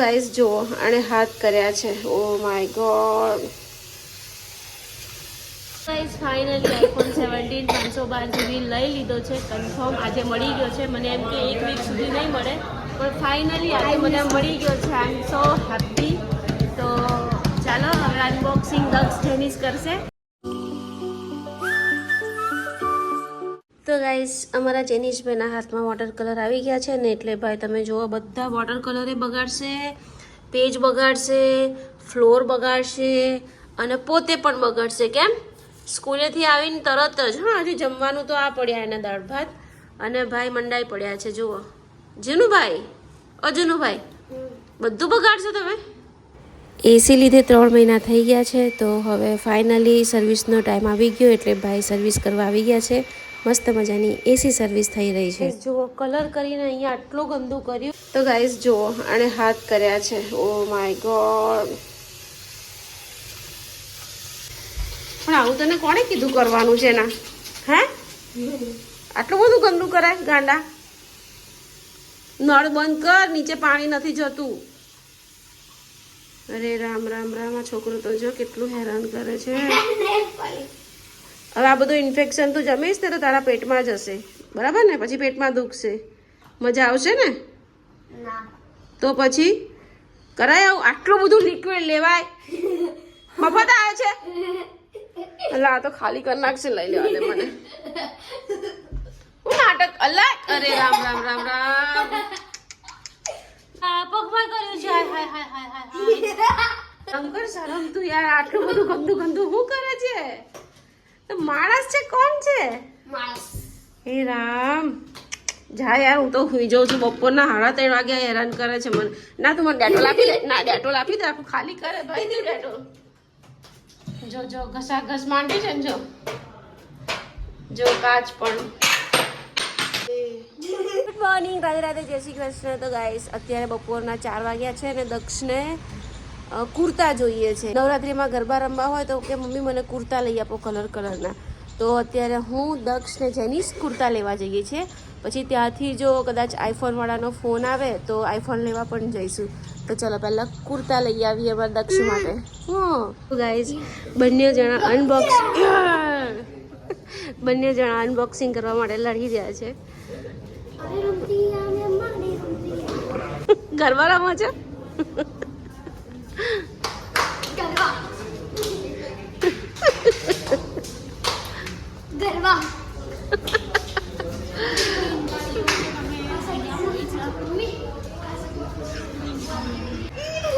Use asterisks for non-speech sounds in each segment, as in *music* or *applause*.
Guys જુઓ આણે હાથ કર્યા છે. ઓ my God. Guys finally iPhone seventeen પાંચસો બાર જીબી લઈ લીધો છે. કન્ફર્મ આજે મળી ગયો છે. મને એમ કે એક વીક સુધી નહીં મળે. પણ ફાઇનલી આજે મને મળી ગયો છે. આઈ એમ સો હેપી તો ચાલો હવે અનબોક્સિંગ દક્ષ જેનિસ કરશે. તો ગાઈસ અમારા જેનિશભાઈના હાથમાં વોટર કલર આવી ગયા છે ને એટલે ભાઈ તમે જુઓ, બધા વોટર કલરે બગાડશે પેજ બગાડશે ફ્લોર બગાડશે અને પોતે પણ બગાડશે. કેમ? સ્કૂલેથી આવીને તરત જ, હા, હજી જમવાનું તો આ પડ્યા એના દાળ ભાત અને ભાઈ મંડાઈ પડ્યા છે, જુઓ. જીનુભાઈ અજનુભાઈ બધું બગાડશો તમે? એસી લીધે ત્રણ મહિના થઈ ગયા છે, તો હવે ફાઇનલી સર્વિસનો ટાઈમ આવી ગયો એટલે ભાઈ સર્વિસ કરવા આવી ગયા છે. મસ્ત મજાની એસી સર્વિસ થઈ રહી છે. જુઓ કલર કરીને અહીંયા આટલું ગંદુ કર્યું. તો ગાઈસ જુઓ આણે હાથ કર્યા છે. ઓ માય ગોડ પણ આવું તને કોણે કીધું કરવાનું છે ના હે? આટલું બધું ગંદુ કરાય ગાંડા? નળ બંધ કર નીચે પાણી નથી જતું. અરે રામ રામ રામ આ છોકરો તો જો કેટલું હેરાન કરે છે. *laughs* હવે આ બધું ઇન્ફેક્શન તું જમીશ ને તો તારા પેટમાં જશે બરાબર ને? પછી પેટમાં દુખશે. મજા આવશે ને? તો પછી કરાય આવું? આટલું બધું લિક્વિડ લેવાય? મફત આવે છે? અલા આ તો ખાલી કરી નાખશે લઈ લેવા દે મને. હું નાટક અલ્લા અરે રામ રામ રામ રામ. પગમાં કર્યું છે. હાય હાય હાય હાય હાય. હાય શરમ તું યાર. આટલું બધું ગંદુ ગંદુ હું કરે છે? તો માણસ છે કોણ છે? હે રામ. જા યાર હું તો સુઈ જાઉં છું. બપોરના સાડા ત્રણ વાગ્યા હેરાન કરે છે મને. ના તું મને ડેટોલ આપી દે. ના ડેટોલ આપી દે. આખું ખાલી કરે. ભાઈ દે ડેટોલ. જો જો ઘસા ઘસ માંડી છે ને જો. જો કાચ પણ. ગુડ મોર્નિંગ રાધે રાધે જય શ્રી કૃષ્ણ. તો ગાઈસ અત્યારે બપોરના ચાર વાગ્યા છે અને દક્ષને કુર્તા જોઈએ છે. નવરાત્રીમાં ગરબા રમવા હોય તો કે મમ્મી મને કુર્તા લઈ આપો કલર કલરના. તો અત્યારે હું દક્ષ ને જેનીસ કુર્તા લેવા જઈએ છીએ. પછી ત્યાંથી જો કદાચ આઈફોનવાળાનો ફોન આવે તો આઈફોન લેવા પણ જઈશું. તો ચલો પહેલાં કુર્તા લઈ આવીએ અમારા દક્ષ માટે. હું. ગાઈઝ બંને જણા અનબોક્સ *laughs* બંને જણા અનબોક્સિંગ કરવા માટે લડી રહ્યા છે. *laughs* ગરબા રમો છો? ગરબા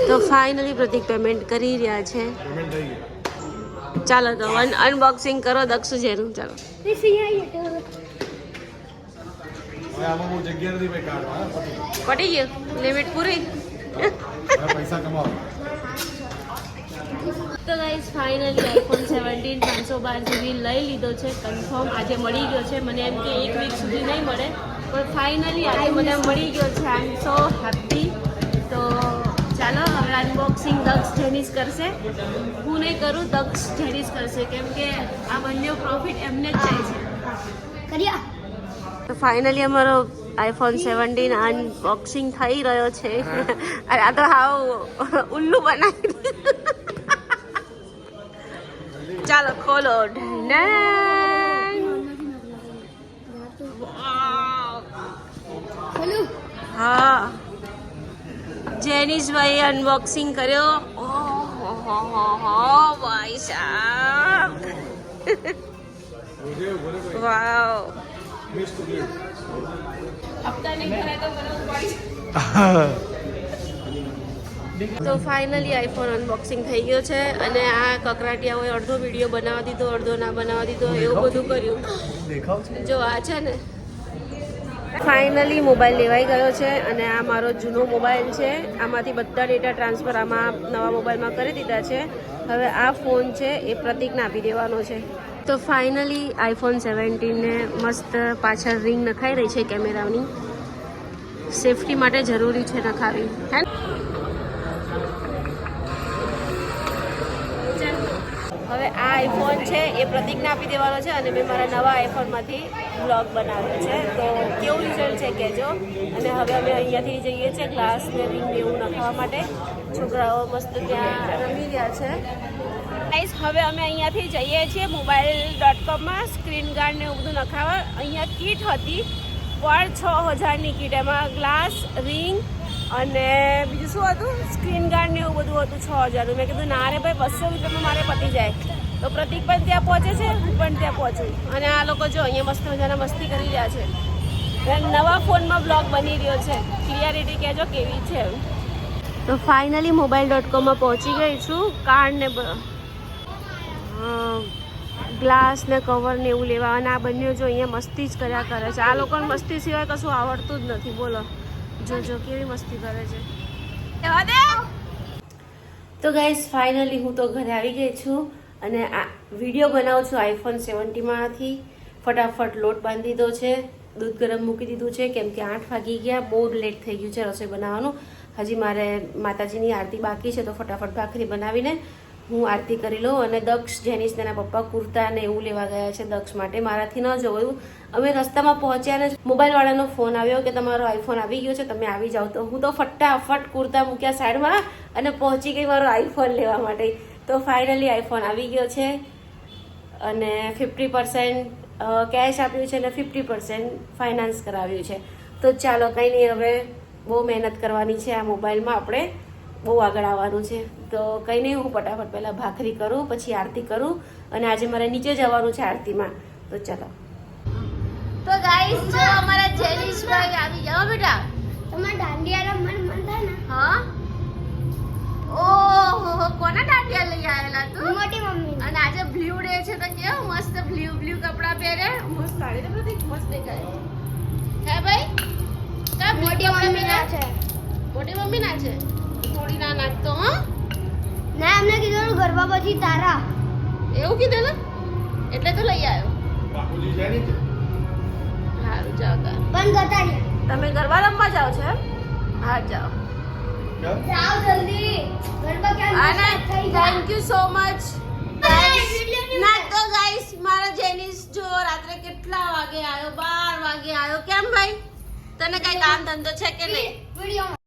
તો ફાઇનલી પ્રતિક પેમેન્ટ કરી રહ્યા છે. ચાલો તો અનબોક્સિંગ કરો દક્ષુ જેનું. ચાલો. પટી ગયું. લિમિટ પૂરી. પૈસા કમાવો. તો ગાઈઝ ફાઇનલી આઈફોન સેવન્ટીન પાંચસો બાર જીબી લઈ લીધો છે. કન્ફર્મ આજે મળી ગયો છે. મને એમ કે એક વીક સુધી નહીં મળે. પણ ફાઇનલી આજે મને મળી ગયો છે. આઈ એમ સો હેપી તો ચાલો હવે અનબોક્સિંગ દક્ષ જેનિસ કરશે. હું નહીં કરું દક્ષ જેનિસ કરશે. કેમ કે આ બંને પ્રોફિટ એમને જ જાય છે. કર્યા તો ફાઇનલી અમારો આઈફોન સેવન્ટીન અનબોક્સિંગ થઈ રહ્યો છે. અરે આ તો હાવ ઉલ્લુ બનાવી દીધું. ચાલો ખોલો હા. જેનિશભાઈ અનબોક્સિંગ કર્યો. ભાઈ સાહેબ ભાઈ. વાવ. Miss to live. હપ્તા નહીં ભરાય તો મને ઉપાડી તો ફાઇનલી આઈફોન અનબોક્સિંગ થઈ ગયો છે અને આ કકરાટિયાઓએ અડધો વીડિયો બનાવવા દીધો અડધો ના બનાવવા દીધો એવું બધું કર્યું. જો આ છે ને. ફાઇનલી મોબાઈલ લેવાઈ ગયો છે અને આ મારો જૂનો મોબાઈલ છે. આમાંથી બધા ડેટા ટ્રાન્સફર આમાં નવા મોબાઈલમાં કરી દીધા છે. હવે આ ફોન છે એ પ્રતિકને આપી દેવાનો છે. તો ફાઇનલી આઈફોન સેવન્ટીનને મસ્ત પાછળ રિંગ નખાઈ રહી છે કેમેરાની સેફટી માટે જરૂરી છે નખાવી. હે હવે આ આઈફોન છે, એ પ્રતિજ્ઞા આપી દેવાનો છે અને મેં મારા નવા આઈફોનમાંથી બ્લોગ બનાવ્યો છે. તો કેવું રિઝલ્ટ છે કહેજો. અને હવે અમે અહીંયાથી જઈએ છીએ ગ્લાસ ને રિંગ એવું નખાવા માટે. છોકરાઓ મસ્ત ત્યાં રમી રહ્યા છે. ગાઈસ હવે અમે અહીંયાથી જઈએ છીએ મોબાઈલ ડોટ કોમમાં સ્ક્રીન ગાર્ડ ને એવું બધું નખાવા. અહીંયા કીટ હતી. પણ છ હજારની કીટ. એમાં ગ્લાસ રિંગ અને બીજું શું હતું? સ્ક્રીન ગાર્ડ ને એવું બધું હતું છ હજારનું. મેં કીધું, ના રે ભાઈ, બસો રૂપિયામાં મારે પતી જાય. તો પ્રતિક પણ ત્યાં પહોંચે છે, હું પણ ત્યાં પહોંચું. અને આ લોકો જો અહીંયા મસ્ત મજાના મસ્તી કરી રહ્યા છે. નવા ફોનમાં બ્લોગ બની રહ્યો છે. ક્લિયરિટી કહેજો કેવી છે તો ફાઇનલી મોબાઈલ ડોટ કોમમાં પહોંચી ગઈ છું. કાર્ડ ને ગ્લાસ ને કવર ને એવું લેવા. અને આ બંને જો અહીંયા મસ્તી જ કર્યા કરે છે. આ લોકોને મસ્તી સિવાય કશું આવડતું જ નથી. બોલો. જો જો કેવી મસ્તી કરે છે. તો ગાઈઝ ફાઇનલી હું તો ઘરે આવી ગઈ છું અને આ વીડિયો બનાવું છું આઈફોન સેવન્ટીમાંથી ફટાફટ લોટ બાંધી દીધો છે દૂધ ગરમ મૂકી દીધું છે કેમ કે આઠ વાગી ગયા બહુ લેટ થઈ ગયું છે રસોઈ બનાવવાનું. હજી મારે માતાજીની આરતી બાકી છે તો ફટાફટ ભાખરી બનાવીને હું આરતી કરી લઉં અને દક્ષ જેનિસ તેના પપ્પા કુર્તા ને એવું લેવા ગયા છે દક્ષ માટે. મારાથી ન જવાયું અમે રસ્તામાં પહોંચ્યા ને મોબાઈલવાળાનો ફોન આવ્યો કે તમારો આઈફોન આવી ગયો છે, તમે આવી જાઓ. તો હું તો ફટાફટ કુર્તા મૂક્યા સાઈડમાં અને પહોંચી ગઈ મારો આઈફોન લેવા માટે. તો ફાઇનલી આઈફોન આવી ગયો છે અને ફિફ્ટી પર્સન્ટ કેશ આપ્યું છે અને ફિફ્ટી પર્સન્ટ ફાઇનાન્સ કરાવ્યું છે. તો ચાલો કંઈ નહીં, હવે બહુ મહેનત કરવાની છે આ મોબાઈલમાં આપણે. બહુ આગળ આવવાનું છે. તો કંઈ નહીં હું ફટાફટ પહેલાં ભાખરી કરું પછી આરતી કરું અને આજે મારે નીચે જવાનું છે આરતીમાં. તો ચાલો. તો ગાઈસ જો અમારા જેનિશભાઈ આવી જાઓ બેટા. તમારે દાંડિયા રમવાનું મન થાય ને. હા? ઓહો કોના દાંડિયા લઈ આવેલા તું? મોટી મમ્મી અને આજે બ્લુ ડે છે તો કેવો મસ્ત બ્લુ બ્લુ કપડા પહેરે? મસ્ત સાડી તો બધી મસ્ત દેખાય. હે ભાઈ? કા મોટી મમ્મી ના છે. મોટી મમ્મી ના છે? થોડી ના નાખતો હા. ના એમને કીધું ગરબા પછી તારા. એવું કીધું ને એટલે તો લઈ આવ્યો. બાપુજી છે ને સારું જાઓ પણ કરતા તમે ગરબા રમવા જાઓ છો એમ? હા જાઓ. કેમ? જાઓ જલ્દી. ગરબા ક્યાં અને થઈ જાય. થેન્ક યુ સો મચ ના તો ગાઈસ મારા જેનિસ જો રાત્રે કેટલા વાગે આવ્યો? બાર વાગે આવ્યો. કેમ ભાઈ? તને કઈ કામ ધંધો છે કે નહીં? વીડિયો